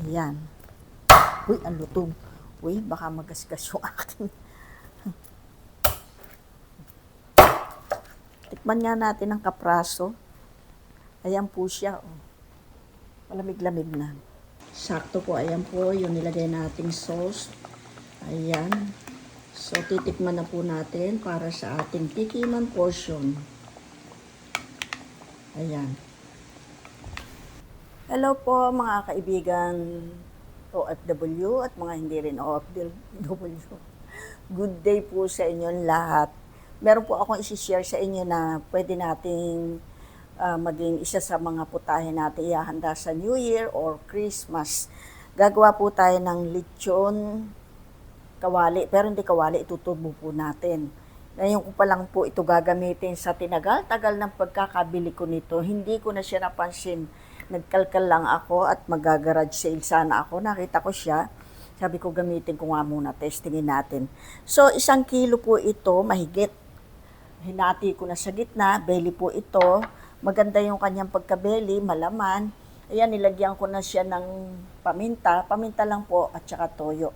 Ayan. Uy, ang lutong. Uy, baka magasgas yung aking. Tikman nga natin ang kapraso. Ayan po siya. Oh. Malamig-lamig na. Sakto po. Ayan po yung nilagay nating sauce. Ayan. So, titikman na po natin para sa ating tikiman portion. Ayan. Hello po mga kaibigan OFW at mga hindi rin OFW. Good day po sa inyong lahat. Meron po akong isi-share sa inyo na pwede nating ah, maging isa sa mga putahe natin ihahanda sa New Year or Christmas. Gagawa po tayo ng lechon kawali, pero hindi kawali, itutubo po natin. Ngayon ko pa lang po ito gagamitin sa tinagal-tagal ng pagkakabili ko nito. Hindi ko na siya napansin. Nagkalkal lang ako at magagarage sale sana ako. Nakita ko siya. Sabi ko gamitin ko nga muna, testingin natin. So, isang kilo po ito, mahigit. Hinati ko na sa gitna, belly po ito. Maganda yung kanyang pagkabeli, malaman. Ayan, nilagyan ko na siya ng paminta. Paminta lang po at saka toyo.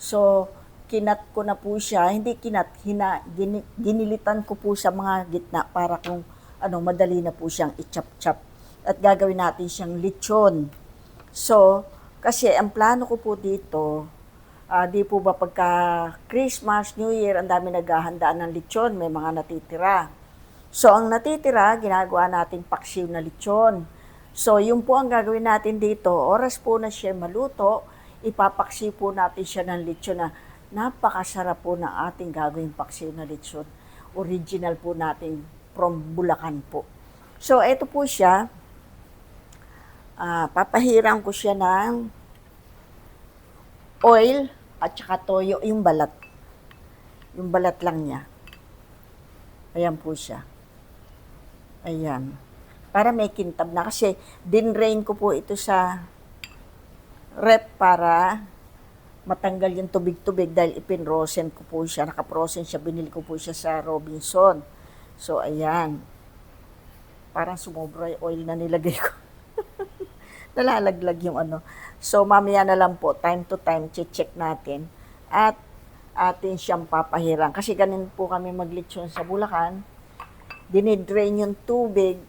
So, kinat ko na po siya, hindi kinat, hina, gini- ginilitan ko po sa mga gitna para kung ano, madali na po siyang i-chop-chop. At gagawin natin siyang lechon. So, kasi ang plano ko po dito, ah, di po ba pagka Christmas, New Year, ang dami naghahandaan ng lechon, may mga natitira. So, ang natitira, ginagawa nating paksiw na lechon. So, yun po ang gagawin natin dito. Oras po na siya maluto, ipapaksiw po natin siya ng lechon na napakasarap po ng ating gagawing paksiw na lechon. Original po natin from Bulacan po. So, ito po siya. Ah, papahiram ko siya ng oil at saka toyo, yung balat. Yung balat lang niya. Ayan po siya. Ayan. Para may kintab na. Kasi dinrain ko po ito sa rep para matanggal yung tubig-tubig dahil ipinrosen ko po siya. Nakaprosen siya. Binili ko po siya sa Robinson. So, ayan. Parang sumobra yung oil na nilagay ko. Nalalaglag yung ano. So, mamaya na lang po, time to time, check natin. At atin siyang papahirang. Kasi ganun po kami maglitsyon sa Bulacan. Dinidrain yung tubig,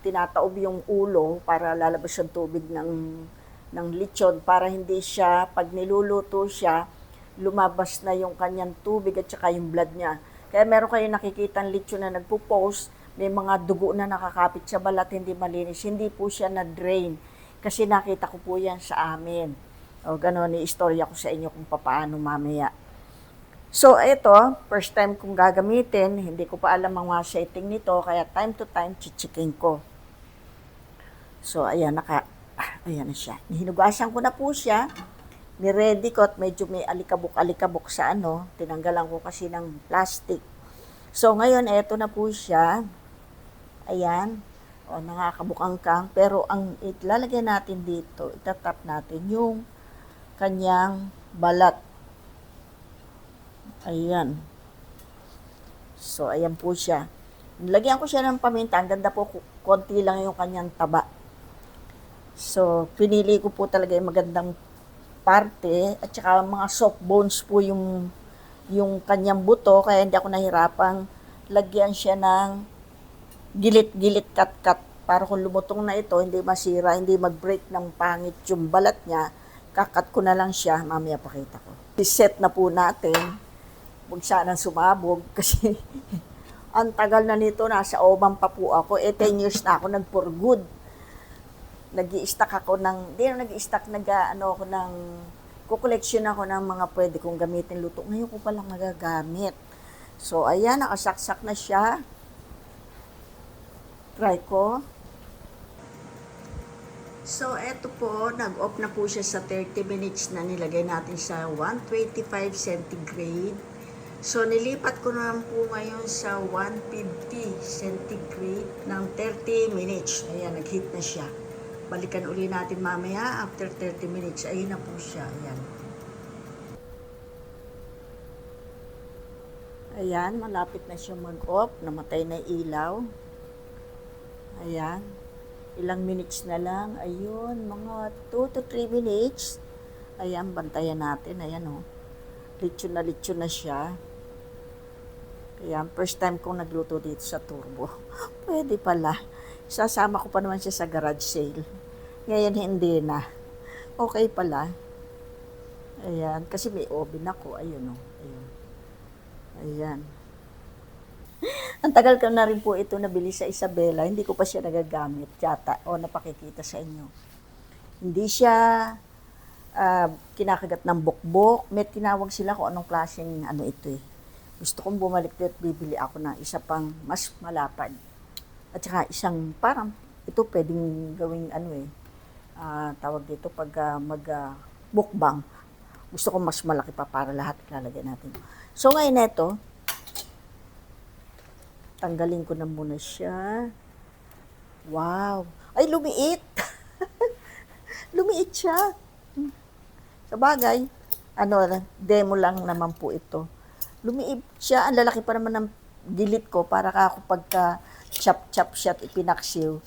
tinataob yung ulo para lalabas yung tubig ng ng lechon para hindi siya, pag niluluto siya, lumabas na yung kanyang tubig at saka yung blood niya. Kaya meron kayo nakikita ng lechon na nagpo-post, may mga dugo na nakakapit sa balat, hindi malinis. Hindi po siya na-drain. Kasi nakita ko po yan sa amin. O gano'n, i-istorya ko sa inyo kung paano mamaya. So, ito, first time kong gagamitin. Hindi ko pa alam ang mga setting nito, kaya time to time, chichikin ko. So, ayan, naka, ayan na siya. Hinugasan ko na po siya. Ni-ready ko at medyo may alikabok-alikabok sa ano. Tinanggalan ko kasi ng plastic. So, ngayon, eto na po siya. Ayan. O, nakakabukang-kang. Pero, ang ilalagay natin dito, itatap natin yung kanyang balat. Ayan. So, ayan po siya. Nilagyan ko siya ng paminta. Ang ganda po, konti lang yung kanyang taba. So, pinili ko po talaga yung magandang parte at saka mga soft bones po yung yung kanyang buto kaya hindi ako nahirapang lagyan siya ng gilit-gilit kat-kat para kung lumutong na ito hindi masira, hindi mag-break ng pangit yung balat niya kakat ko na lang siya, mamaya pakita ko. I-set na po natin huwag sanang sumabog kasi ang tagal na nito, nasa Oman pa po ako, eh 10 years na ako nag-for good nag stack ako ng, di na nag stack nag ano ako ng, kukoleksyon ako ng mga pwede kong gamitin luto. Ngayon ko palang nagagamit. So, ayan, nakasaksak na siya. Try ko. So, eto po, nag-off na po siya sa 30 minutes na nilagay natin sa 125 centigrade. So, nilipat ko na lang po ngayon sa 150 centigrade ng 30 minutes. Ayan, nag-heat na siya. Balikan uli natin mamaya after 30 minutes. Ayun na po siya. Ayan. Ayan, malapit na siya mag-off. Namatay na ilaw. Ayan. Ilang minutes na lang. Ayun, mga 2 to 3 minutes. Ayan, bantayan natin. Ayan. Oh. Lechon na lechon na siya. Ayan, first time kong nagluto dito sa turbo. Pwede pala. Sasama ko pa naman siya sa garage sale. Ngayon hindi na. Okay pala. Ayan, kasi may oven ako. Ayun. Oh. Ayan. Ayan. Ang tagal ko na rin po ito nabili sa Isabela. Hindi ko pa siya nagagamit yata o napakikita sa inyo. Hindi siya ah, kinakagat ng bukbok. May tinawag sila kung anong klaseng ano ito eh. Gusto kong bumalik at bibili ako ng isa pang mas malapad. At saka isang parang ito pwedeng gawing ano eh. ah, tawag dito pag ah, mag ah, mukbang. Gusto ko mas malaki pa para lahat ilalagay natin. So ngayon ito, tanggalin ko na muna siya. Wow! Ay, lumiit! lumiit siya. Sa bagay, ano, demo lang naman po ito. Lumiit siya. Ang lalaki pa naman ng dilit ko para ka ako pagka chop-chop siya at ipinaksiw.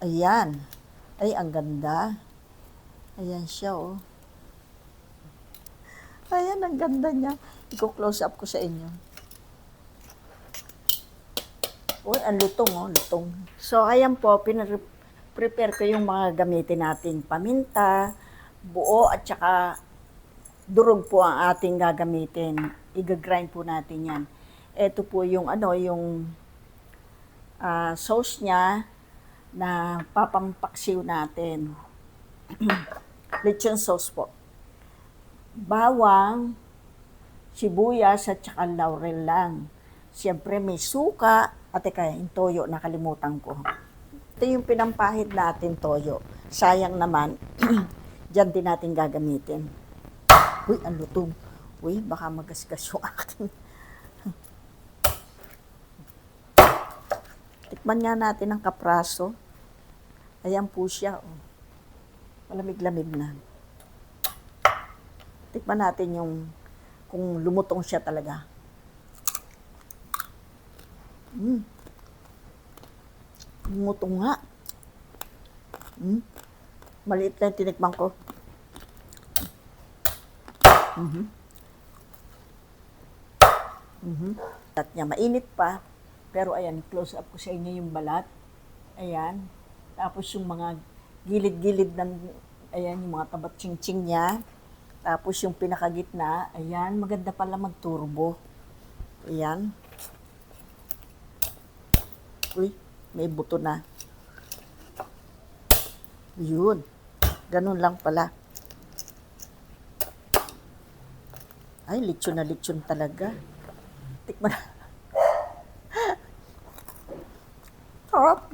Ayan. Ay, ang ganda. Ayan siya, oh. Ayan, ang ganda niya. Iko-close up ko sa inyo. Uy, ang lutong, oh, lutong. So, ayan po, pinag-prepare ko yung mga gamitin nating paminta, buo, at saka durog po ang ating gagamitin. Iga-grind po natin yan. Ito po yung, ano, yung ah, sauce niya na papampaksiw natin. Lechon sauce po. Bawang, sibuyas, at saka laurel lang. Siyempre may suka, at teka, yung toyo, nakalimutan ko. Ito yung pinampahid natin toyo. Sayang naman, dyan din natin gagamitin. Uy, ang lutong. Uy, baka magasgas yung akin. Tikman nga natin ang kapraso. Ayan po siya. Oh. Malamig-lamig na. Tikman natin yung kung lumutong siya talaga. Mm. Lumutong nga. Mm. Maliit yung tinikman ko. Mhm. Mhm. At niya mainit pa. Pero ayan, close up ko sa inyo yung balat. Ayan. Tapos yung mga gilid-gilid ng, ayan, yung mga tabat ching niya. Tapos yung pinakagitna, ayan, maganda pala magturbo. Ayan. Uy, may buto na. Yun. Ganun lang pala. Ay, lechon na lechon talaga. Tikman na. Sarap.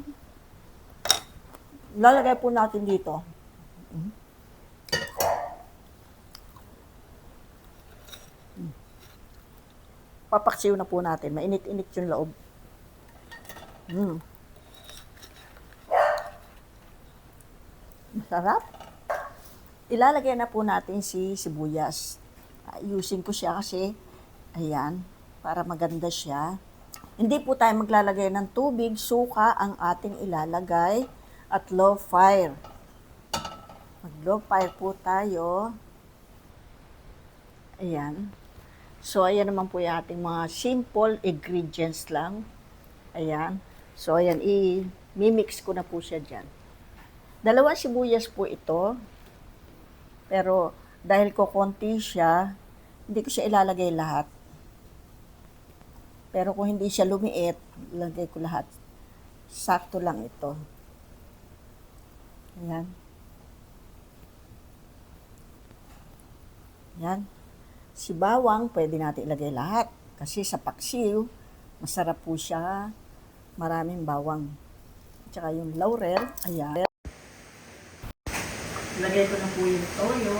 Lalagay po natin dito. Mm. Mm. Papaksiw na po natin. Mainit-init yung loob. Mm. Masarap. Ilalagay na po natin si sibuyas. Ayusin ko siya kasi, ayan, para maganda siya. Hindi po tayo maglalagay ng tubig, suka ang ating ilalagay at low fire. Mag low fire po tayo. Ayan. So, ayan naman po yung ating mga simple ingredients lang. Ayan. So, ayan, i-mimix ko na po siya dyan. Dalawa sibuyas po ito. Pero, dahil ko konti siya, hindi ko siya ilalagay lahat. Pero kung hindi siya lumiit, ilagay ko lahat. Sakto lang ito. Ayan. Ayan. Si bawang, pwede natin ilagay lahat. Kasi sa paksiw, masarap po siya. Maraming bawang. Tsaka yung laurel, ayan. Lagay ko na po yung toyo.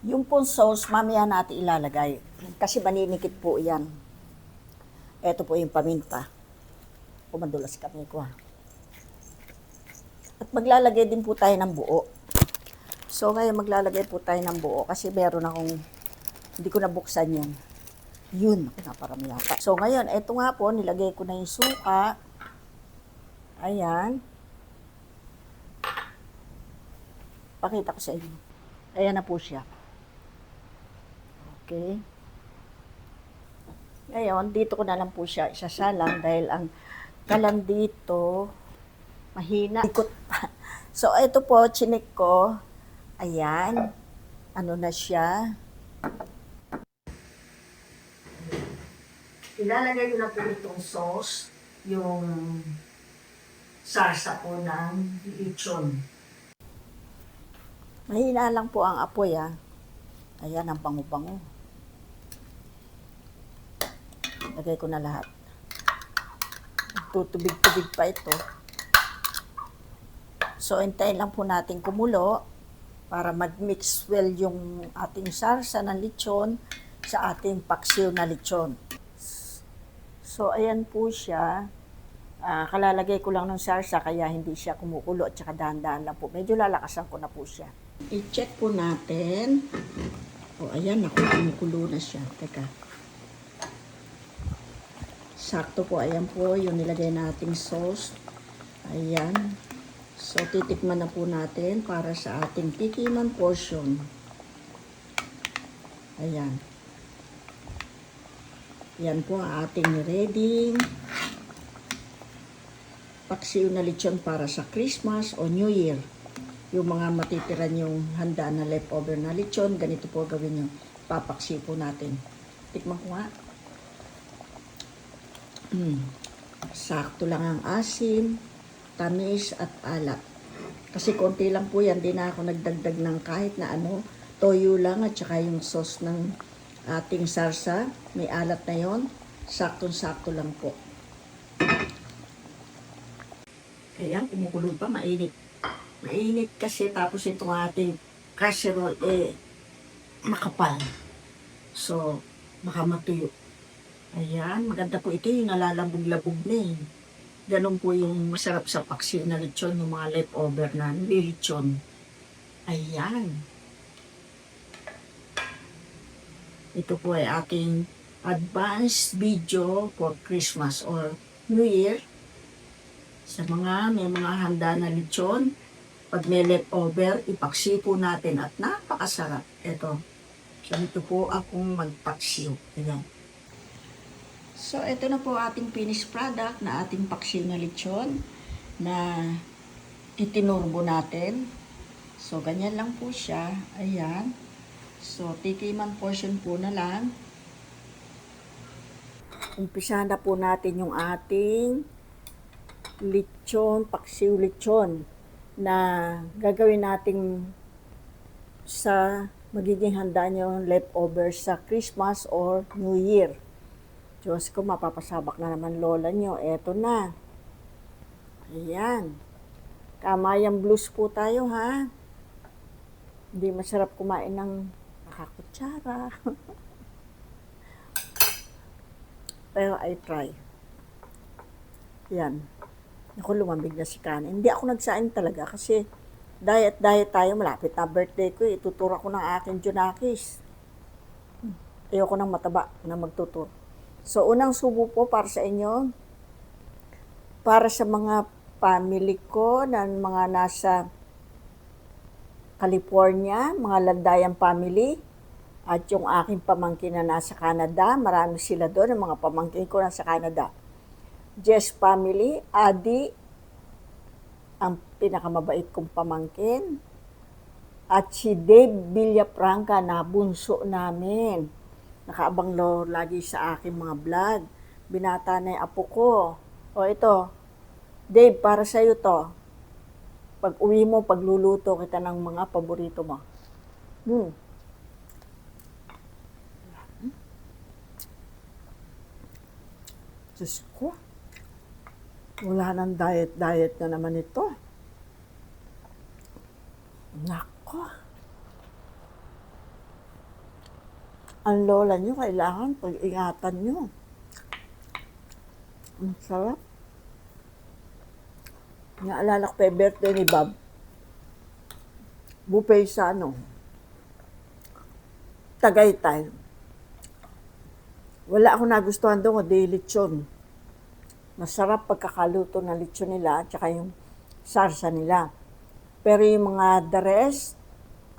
Yung pong sauce, mamaya natin ilalagay. Kasi maninikit po yan. Ito po yung paminta. Pumadulas kami ko ha. At maglalagay din po tayo ng buo. So ngayon maglalagay po tayo ng buo kasi meron akong, hindi ko nabuksan yun. Yun, naparami yata. So ngayon, eto nga po, nilagay ko na yung suka. Ayan. Pakita ko sa inyo. Ayan na po siya. Okay. Ngayon, dito ko na lang po siya isasalang dahil ang kalan dito mahina. Ikot pa. So, ito po, chinik ko. Ayan. Ano na siya. Ilalagay ko na po itong sauce, yung sarsa po ng lechon. Mahina lang po ang apoy ah. Ayan, ang bango-bango. Lagay ko na lahat. Tutubig-tubig pa ito. So, hintayin lang po natin kumulo para mag-mix well yung ating sarsa ng lechon sa ating paksiw na lechon. So, ayan po siya. Ah, kalalagay ko lang ng sarsa kaya hindi siya kumukulo at saka dahan-dahan lang po. Medyo lalakasan ko na po siya. I-check po natin. O, ayan, ako, kumukulo na siya. Teka. Sakto po, ayan po, yung nilagay nating sauce. Ayan. So, titikman na po natin para sa ating tikiman portion. Ayan. Yan po ang ating ready paksiw na lechon para sa Christmas o New Year. Yung mga matitira yung handa na leftover na lechon, ganito po gawin nyo. Papaksiw po natin. Tikman ko nga. Mm. Sakto lang ang asim, tamis at alat. Kasi konti lang po yan, di na ako nagdagdag ng kahit na ano, toyo lang at saka yung sauce ng ating sarsa, may alat na yon saktong-sakto lang po. Kaya kumukulo pa, mainit. Mainit kasi tapos itong ating casserole eh makapal. So, baka matuyo. Ayan, maganda po ito yung nalalabog-labog na eh. Ganon po yung masarap sa paksiw na lechon, yung mga leftover na lechon. Ayan. Ito po ay aking advanced video for Christmas or New Year. Sa mga may mga handa na lechon, pag may leftover, ipaksi po natin at napakasarap. Ito. Ganito po akong magpaksiw. Ayan. So, ito na po ating finished product na ating paksiw na lechon na itinurbo natin. So, ganyan lang po siya. Ayan. So, tikiman portion po na lang. Umpisa na po natin yung ating lechon, paksiw lechon na gagawin natin sa magiging handa nyo leftover sa Christmas or New Year. Diyos ko, mapapasabak na naman lola nyo. Eto na. Ayan. Kamayang blues po tayo, ha? Hindi masarap kumain ng nakakutsara. Pero I try. Yan. Ako lumambig na si kanin. Hindi ako nagsain talaga kasi diet-diet tayo. Malapit na birthday ko. eh. Ituturo ko ng aking Junakis. Ayoko ng mataba na magtuturo. So, unang subo po para sa inyo. Para sa mga family ko na mga nasa California, mga landayang family, at yung aking pamangkin na nasa Canada, marami sila doon, ang mga pamangkin ko nasa Canada. Jess family, Adi, ang pinakamabait kong pamangkin, at si Dave Villafranca na bunso namin. Nakaabang lo lagi sa aking mga vlog. Binata na yung apo ko. O ito, Dave, para sa'yo to. Pag uwi mo, pagluluto kita ng mga paborito mo. Hmm. Diyos ko. Wala nang diet-diet na naman ito. Nako. Ang lola nyo, kailangan pag-ingatan nyo. Ang sarap. Naalala ko pa yung birthday ni Bob. Buffet sa ano. Tagaytay. Wala ako nagustuhan doon, kundi lechon. Masarap pagkakaluto ng lechon nila, at saka yung sarsa nila. Pero yung mga the rest,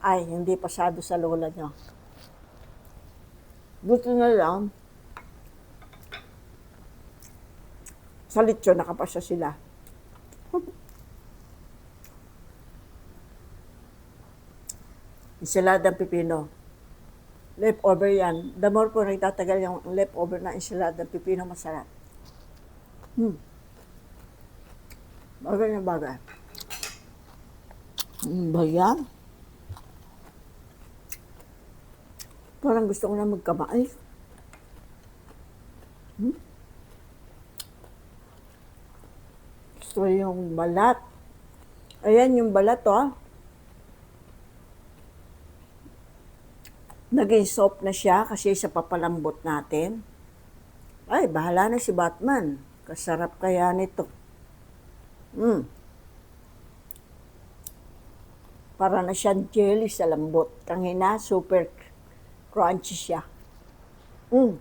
ay, hindi pasado sa lola niya. Buti na lang, sa lechon nakapasya sila. Ensaladang pipino. Leftover yan. The more po nagtatagal yung leftover na ensaladang pipino, masarap. Hmm. Bagay na bagay. Hmm, ba yan? Parang gusto ko na magkamay. Hmm? Gusto yung balat. Ayan yung balat, oh. Naging soft na siya kasi sa papalambot natin. Ay, bahala na si Batman. Kasarap kaya nito. Hmm. Para na siyang jelly sa lambot. Kangina, super crunchy siya. Mm.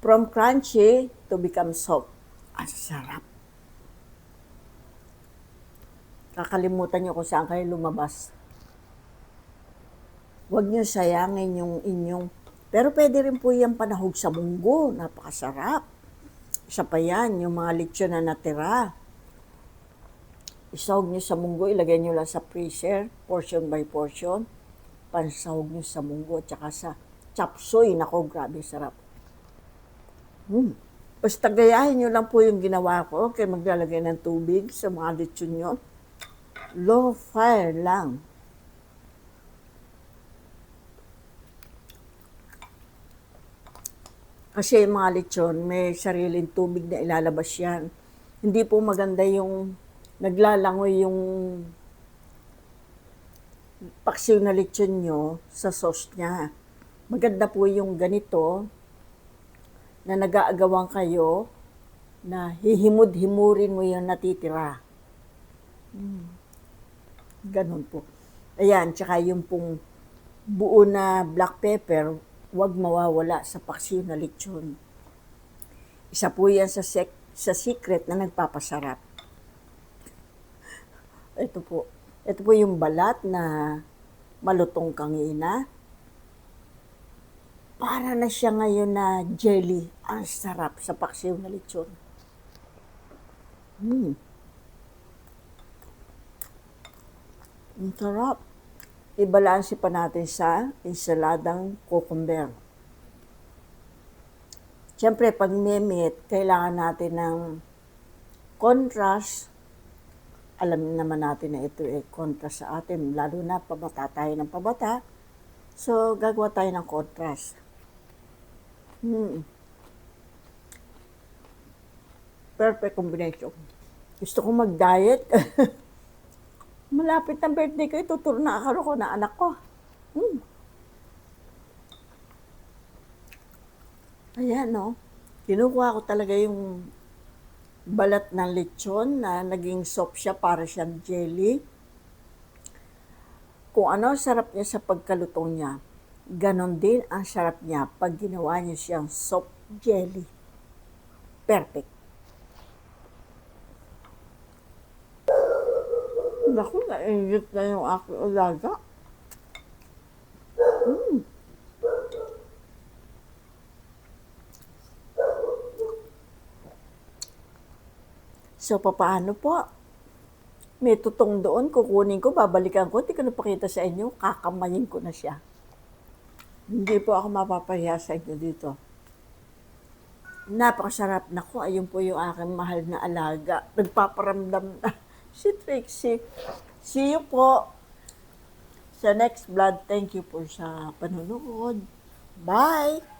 From crunchy to become soft. Ang sarap. Kakalimutan niyo kung saan kayo lumabas. Huwag niyo sayangin yung inyong... Pero pwede rin po yung panahog sa munggo. Napakasarap. Isa pa yan, yung mga lechon na natira. Isahog niyo sa munggo, ilagay niyo lang sa freezer, portion by portion. Pansahog niyo sa munggo, tsaka sa chapsoy. Nako, grabe sarap. Hmm. Basta gayahin niyo lang po yung ginawa ko. Kaya maglalagay ng tubig sa mga lechon niyo. Low fire lang. Kasi yung mga lechon, may sariling tubig na ilalabas yan. Hindi po maganda yung naglalangoy yung paksiw na lechon nyo sa sauce niya. Maganda po yung ganito na nag-aagawan kayo na hihimud-himurin mo yung natitira. Mm. Ganon po. Ayan, tsaka yung pong buo na black pepper, huwag mawawala sa paksiw na lechon. Isa po yan sa, sec- sa secret na nagpapasarap. Ito po. Ito po yung balat na malutong kangina. Para na siya ngayon na jelly. Ang sarap sa paksiw na lechon. Hmm. Ang sarap. Ibalansi pa natin sa ensaladang cucumber. Siyempre, pag memit, kailangan natin ng contrast. Alam naman natin na ito ay contrast sa atin, lalo na pabata tayo ng pabata. So, gagawa tayo ng contrast. Hmm. Perfect combination. Gusto ko mag-diet. Malapit ang birthday ko, ituturo na ako ko na anak ko. Hmm. Ayan, no? Kinukuha ko talaga yung balat ng lechon na naging soft siya para siyang jelly. Kung ano sarap niya sa pagkalutong niya, ganon din ang sarap niya pag ginawa niya siyang soft jelly. Perfect. Naku, naingit na yung aking ulaga. Mm. So, papaano po? May tutong doon, kukunin ko, babalikan ko, hindi ko napakita sa inyo, kakamayin ko na siya. Hindi po ako mapapahiya sa inyo dito. Napakasarap na ko. Ayun po yung aking mahal na alaga. Nagpaparamdam na si Trixie. See you po sa next vlog. Thank you po sa panonood. Bye!